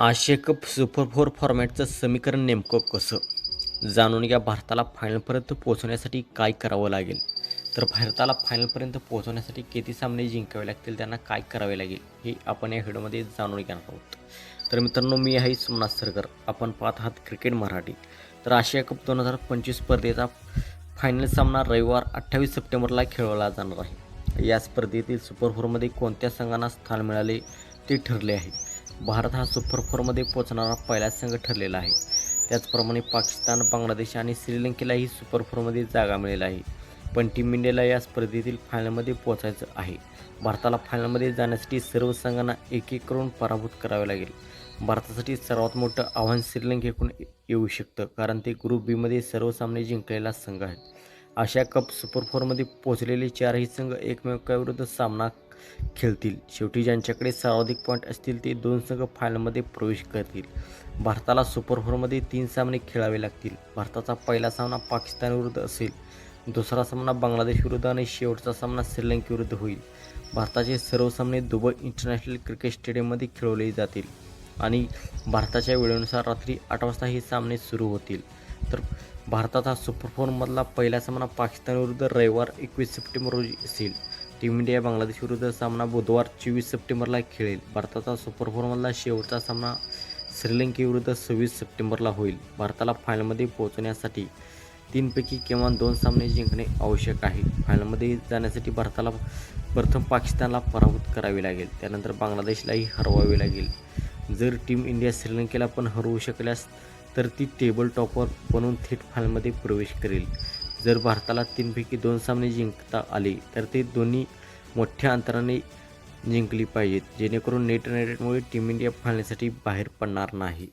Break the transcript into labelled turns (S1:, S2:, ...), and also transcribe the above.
S1: आशिया cup super four फॉर्मॅटचं समीकरण नेमकं कसं? जाणून घ्या भारताला फायनलपर्यंत पोहोचण्यासाठी काय करावं लागेल. तर भारताला फायनलपर्यंत पोहोचवण्यासाठी किती सामने जिंकावे लागतील त्यांना काय करावे लागेल हे आपण या व्हिडिओमध्ये जाणून घेणार आहोत. तर मित्रांनो मी आहे सोमनाथ सरकर आपण पाहत आहात क्रिकेट मराठी. तर आशिया कप दोन हजार पंचवीस स्पर्धेचा फायनल सामना रविवार अठ्ठावीस सप्टेंबरला खेळवला जाणार आहे. या स्पर्धेतील सुपर फोरमध्ये कोणत्या संघांना स्थान मिळाले ते ठरले आहे. भारत हा सुपर फोरमध्ये पोहोचणारा पहिला संघ ठरलेला आहे. त्याचप्रमाणे पाकिस्तान बांगलादेश आणि श्रीलंकेलाही सुपर फोरमध्ये जागा मिळेल आहे. पण टीम इंडियाला या स्पर्धेतील फायनलमध्ये पोहोचायचं आहे. भारताला फायनलमध्ये जाण्यासाठी सर्व संघांना एक एक करून पराभूत करावे लागेल. भारतासाठी सर्वात मोठं आव्हान श्रीलंकेकडून येऊ शकतं कारण ते ग्रुप बीमध्ये सर्व सामने जिंकलेला संघ आहे. आशिया कप सुपर फोरमध्ये पोहोचलेले चारही संघ एकमेकाविरुद्ध सामना खेळतील. शेवटी ज्यांच्याकडे सर्वाधिक पॉईंट असतील ते दोन संघ फायनलमध्ये प्रवेश करतील. भारताला सुपर फोरमध्ये तीन सामने खेळावे लागतील. भारताचा पहिला सामना पाकिस्तानविरुद्ध असेल. दुसरा सामना बांगलादेश विरुद्ध आणि शेवटचा सामना श्रीलंकेविरुद्ध होईल. भारताचे सर्व सामने दुबई इंटरनॅशनल क्रिकेट स्टेडियममध्ये खेळवले जातील. आणि भारताच्या वेळेनुसार रात्री आठ वाजता हे सामने सुरू होतील. तर भारताचा सुपर फोरमधला पहिला सामना पाकिस्तानविरुद्ध रविवार एकवीस सप्टेंबर रोजी असेल. टीम इंडिया बांगलादेश विरुद्ध सामना बुधवार चोवीस सप्टेंबरला खेळेल. भारताचा सुपर फोरमधला शेवटचा सामना श्रीलंकेविरुद्ध सव्वीस सप्टेंबरला होईल. भारताला फायनलमध्ये पोहोचण्यासाठी तीनपैकी किमान दोन सामने जिंकणे आवश्यक आहे. फायनलमध्ये जाण्यासाठी भारताला प्रथम पाकिस्तानला पराभूत करावे लागेल. त्यानंतर बांगलादेशलाही हरवावे लागेल. जर टीम इंडिया श्रीलंकेला पण हरवू शकल्यास तर ती टेबल टॉपर बनवून थेट फायनलमध्ये प्रवेश करेल. जर भारताला तीनपैकी दोन सामने जिंकता आले तर ते दोन्ही मोठ्या अंतराने जिंकली पाहिजेत. जेणेकरून नेट रेटमुळे टीम इंडिया फायनलसाठी बाहेर पडणार नाही.